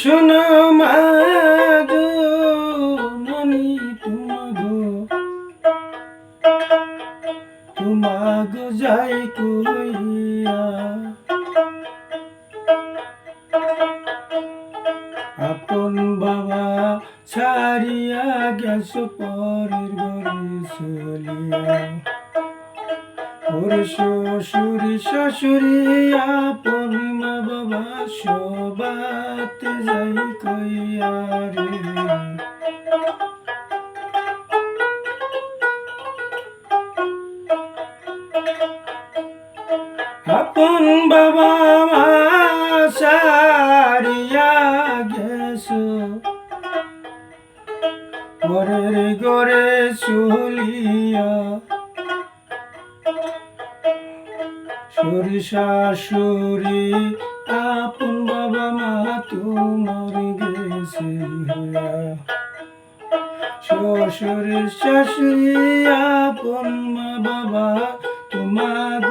শোনো মাগো ননি তোমাগো যাই কইয়া। আপন বাবা ছাড়িয়া গেছ পরের ঘরে চলিয়া। ওর শ্বশুরি আপন বাবা সবাতে যাই কইয়া রে আপন বাবা মা সারিয়া গেছো। পরের গড়ে চলিয়া সরিষা সরি আপন বাবা মা তোমার গেছে শ্বশুর শাশুড়ি আপন মা বাবা তোমার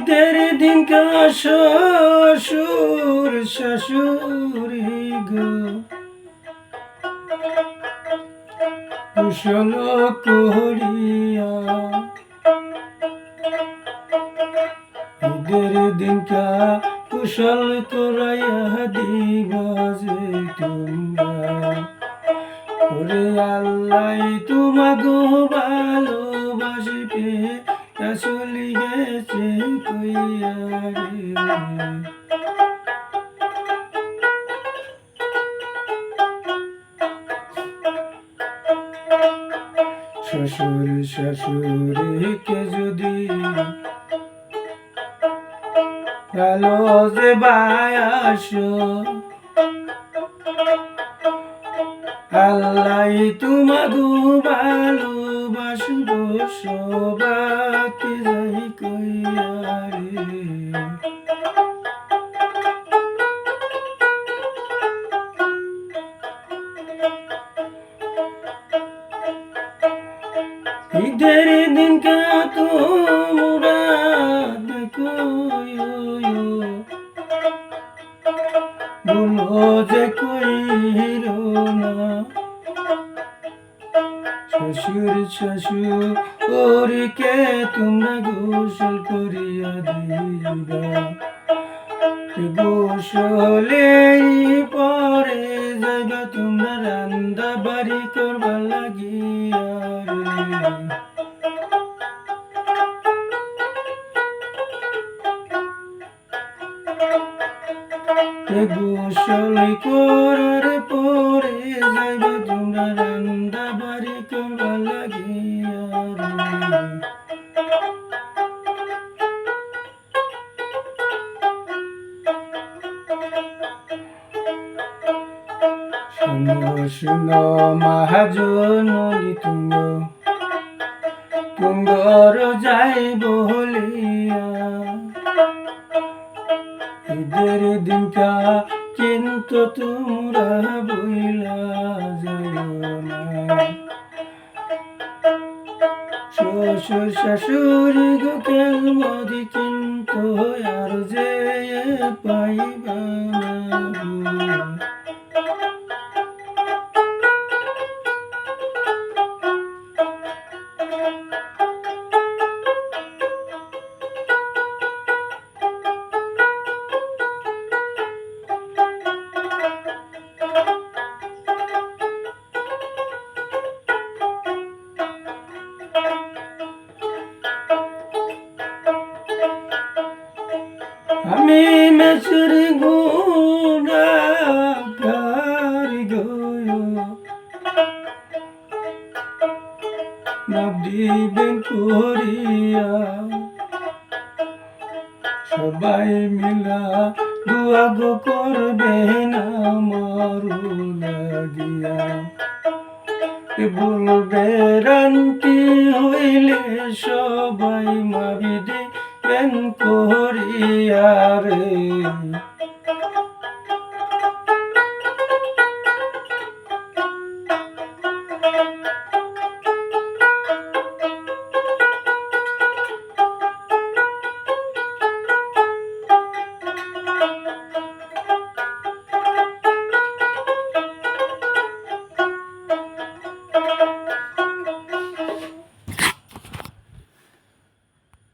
ঈদের দিন কা শ্বশুর, শাশুড়ি কুশল করিয়া ঈদের দিন কা কুশল করাইয়া দিবা যে তোমরা। ওরে আল্লাহ, তোমাগো ভালোবাসিবে শ্বশুর কে যদি ভালো যে বায়াসো আল্লাহ তোমাগো ভালোবাসবো সবাকে ঈদের দিন কা তোমরা দেখো বলো যে কইরো না শ্বশুর শ্বশুর ওরিকে তোমরা গোসল করিয়া দিবা গোসলেই গোসল করার পরে যাইবা তোমরা রান্দা বাড়ি করবা লাগিয়া শুনো শুনো, মহাজননী তুঙ্গ। তুঙ্গর যাই বলিয়া ঈদের দিনটা কিন্তু তোমরা বইলা যাও না। শ্বশুর শাশুড়ি দুঃখের মদি কিন্তু আর যে পাইবা না আমি মেসুর গুণাগার গো নদীবেন করিয়া, সবাই মিলা দুয়া গো করবে না মারু লাগিয়া। বলবে, রান্তি হইলে সবাই মাবি দেবেন করিয়া রে।